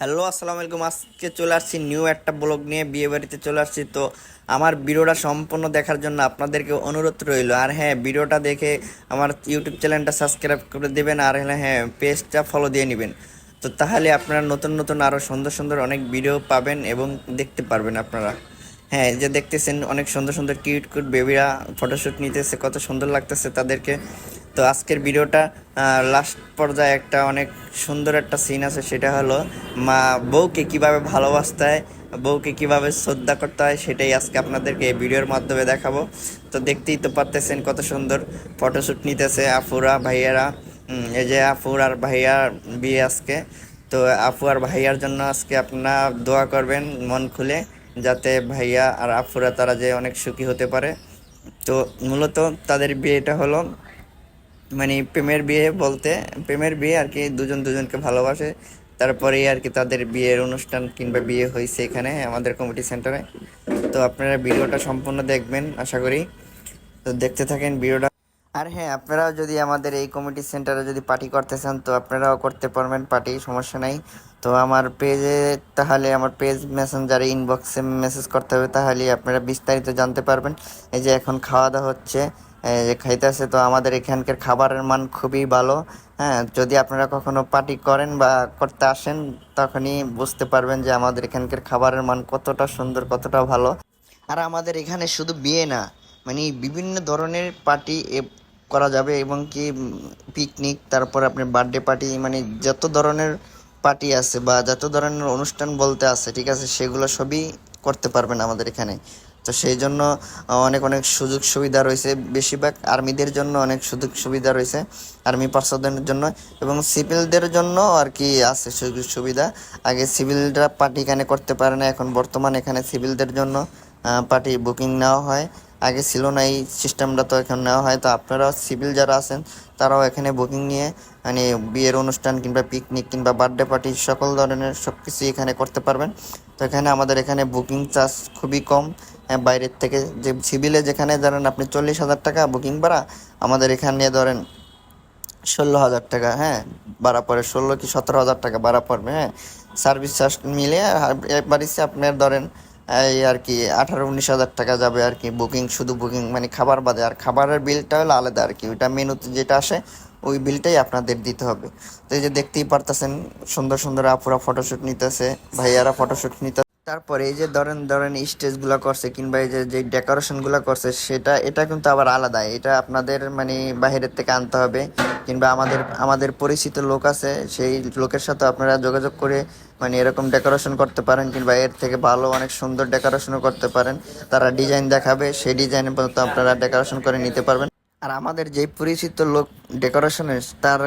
Hello, আসসালামু আলাইকুম। আজকে চলে আসছি নিউ একটা ব্লগ নিয়ে, বিয়ে বাড়িতে চলে আসছি। তো আমার ভিডিওটা সম্পূর্ণ দেখার জন্য আপনাদেরকে অনুরোধ রইল। আর হ্যাঁ ভিডিওটা দেখে আমার ইউটিউব চ্যানেলটা সাবস্ক্রাইব করে দেবেন, আর হ্যাঁ হ্যাঁ পেজটা ফলো দিয়ে নেবেন। তো তাহলে আপনারা নতুন নতুন আরও সুন্দর সুন্দর অনেক ভিডিও পাবেন এবং দেখতে পারবেন আপনারা। হ্যাঁ যে দেখতেছেন, অনেক সুন্দর সুন্দর কিউট কিউট বেবিরা ফটোশ্যুট নিতেছে, কত সুন্দর লাগতেছে তাদেরকে। তো আজকের ভিডিওটা লাস্ট পর্যায়ে একটা অনেক সুন্দর একটা সিন আছে, সেটা হলো মা বউকে কীভাবে ভালোবাসতে হয়, বউকে কীভাবে শ্রদ্ধা করতে হয়, সেটাই আজকে আপনাদেরকে এই ভিডিওর মাধ্যমে দেখাবো। তো দেখতেই তো পারতেছেন কত সুন্দর ফটোশ্যুট নিতেছে আফুরা ভাইয়ারা। এই যে আফুর আর ভাইয়ার বিয়ে আজকে। তো আফু আর ভাইয়ার জন্য আজকে আপনারা দোয়া করবেন মন খুলে, যাতে ভাইয়া আর আফুরা তারা যে অনেক সুখী হতে পারে। তো মূলত তাদের বিয়েটা হলো মানে প্রেমের বিয়ে বলতে, প্রেমের বিয়ে আর কি, দুজন দুজনকে ভালোবাসে। তারপরেই আর কি তাদের বিয়ের অনুষ্ঠান কিংবা বিয়ে হয়েছে এখানে, আমাদের কমিটি সেন্টারে তো আপনারা ভিডিওটা সম্পূর্ণ দেখবেন, আশা করি। তো দেখতে থাকেন ভিডিওটা। আর হ্যাঁ আপনারাও যদি আমাদের এই কমিটি সেন্টারে যদি পার্টি করতে চান, তো আপনারাও করতে পারবেন, পার্টি সমস্যা নাই। তো আমার পেজে তাহলে আমার পেজ মেসেঞ্জারে ইনবক্সে মেসেজ করতে হবে তাহলে আপনারা বিস্তারিত জানতে পারবেন। এই যে এখন খাওয়া দাওয়া হচ্ছে খাইতেছে, তো আমাদের এখানকার খাবারের মান খুবই ভালো। হ্যাঁ যদি আপনারা কখনো পার্টি করেন বা করতে আসেন, তখনই বুঝতে পারবেন যে আমাদের এখানকার খাবারের মান কতটা সুন্দর, কতটা ভালো। আর আমাদের এখানে শুধু বিয়ে না মানে বিভিন্ন ধরনের পার্টি করা যাবে, এবং কি পিকনিক, তারপর আপনি বার্থডে পার্টি মানে যত ধরনের পার্টি আছে বা যত ধরনের অনুষ্ঠান বলতে আছে, ঠিক আছে, সেগুলো সবই করতে পারবেন আমাদের এখানে। তো সেই জন্য অনেক অনেক সুযোগ সুবিধা রয়েছে বেশিরভাগ আর্মিদের জন্য, অনেক সুযোগ সুবিধা রয়েছে আর্মি পার্সনদের জন্য এবং সিভিলদের জন্য আর কি আছে সুযোগ সুবিধা। আগে সিভিলরা পার্টি এখানে করতে পারে না, এখন বর্তমান এখানে সিভিলদের জন্য পার্টি বুকিং নেওয়া হয়। আগে ছিল না এই সিস্টেমটা তো এখন নেওয়া হয়। তো আপনারাও সিভিল যারা আছেন, তারাও এখানে বুকিং নিয়ে মানে বিয়ের অনুষ্ঠান কিংবা পিকনিক কিংবা বার্থডে পার্টি সকল ধরনের সব কিছু এখানে করতে পারবেন। তো এখানে আমাদের এখানে বুকিং চার্জ খুবই কম। বাইরের থেকে যে সিভিলে যেখানে ধরেন আপনি চল্লিশ হাজার টাকা বুকিং ভাড়া, আমাদের এখানে ধরেন ষোলো হাজার টাকা হ্যাঁ ভাড়া পড়ে ষোলো কি সতেরো হাজার টাকা ভাড়া পড়বে হ্যাঁ। সার্ভিস চার্জ একবার এসে আপনার ধরেন এই আর কি আঠারো উনিশ হাজার টাকা যাবে আর কি বুকিং, শুধু বুকিং মানে খাবার বাদে। আর খাবারের বিলটা হলো আলাদা আর কি, ওইটা মেনুতে যেটা আসে, ওই বিলটাই আপনাদের দিতে হবে। তো এই যে দেখতেই পারতেছেন, সুন্দর সুন্দর আপুরা ফটোশ্যুট নিতেছে, ভাইয়ারা ফটোশ্যুট নিতে তারপরে এই যে ধরেন ধরেন স্টেজগুলো করছে কিংবা এই যে যে ডেকোরেশনগুলো করছে, সেটা, এটা কিন্তু আবার আলাদা। এটা আপনাদের মানে বাইরের থেকে আনতে হবে কিংবা আমাদের আমাদের পরিচিত লোক আছে, সেই লোকের সাথে আপনারা যোগাযোগ করে মানে এরকম ডেকোরেশন করতে পারেন কিংবা এর থেকে ভালো অনেক সুন্দর ডেকোরেশনও করতে পারেন। তারা ডিজাইন দেখাবে, সেই ডিজাইনের মতো আপনারা ডেকোরেশন করে নিতে পারবেন। আর আমাদের যে পরিচিত লোক ডেকোরেশনের তার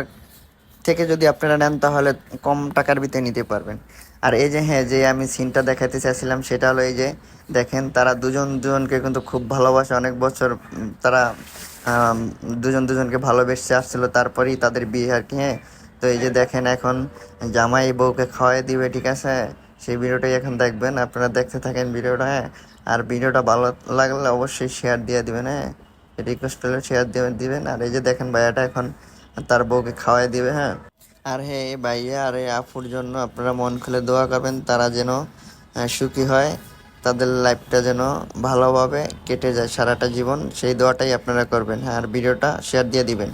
থেকে যদি আপনারা নেন তাহলে কম টাকার ভিতরে নিতে পারবেন। আর এই যে হ্যাঁ যে আমি সিনটা দেখাতে চাইছিলাম, সেটা হলো এই যে, দেখেন, তারা দুজন দুজনকে কিন্তু খুব ভালোবাসে। অনেক বছর তারা দুজন দুজনকে ভালোবেসে আসছিল, তারপরেই তাদের বিয়ে আর কি হ্যাঁ। তো এই যে দেখেন এখন, জামাই বউকে খাওয়াই দিবে, ঠিক আছে? সেই ভিডিওটাই এখন দেখবেন, আপনারা দেখতে থাকেন ভিডিওটা হ্যাঁ। আর ভিডিওটা ভালো লাগলে অবশ্যই শেয়ার দিয়ে দিবেন হ্যাঁ। রিকোয়েস্ট করলে শেয়ার দিয়ে দিবেন। আর এই যে দেখেন ভাইয়াটা এখন তার বউকে খাওয়াই দিবে হ্যাঁ। আর হ্যাঁ এই ভাইয়া, আর এই আপুর জন্য আপনারা মন খুলে দোয়া করবেন, তারা যেন সুখী হয়, তাদের লাইফটা যেন ভালোভাবে কেটে যায় সারাটা জীবন। সেই দোয়াটাই আপনারা করবেন। হ্যাঁ আর ভিডিওটা শেয়ার দিয়ে দিবেন।